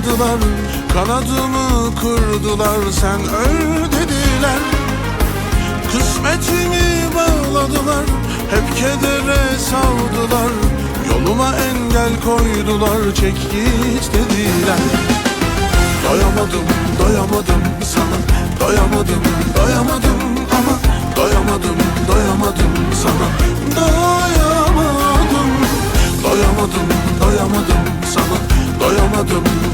bağladılar Kanadımı kırdılar sen öl dediler Kısmetimi bağladılar. Hep kedere savdılar Yoluma engel koydular. Çek git dediler. Doyamadım, doyamadım sana. Doyamadım, doyamadım ama. Doyamadım, doyamadım sana. Doyamadım Doyamadım, doyamadım Doyamadım, doyamadım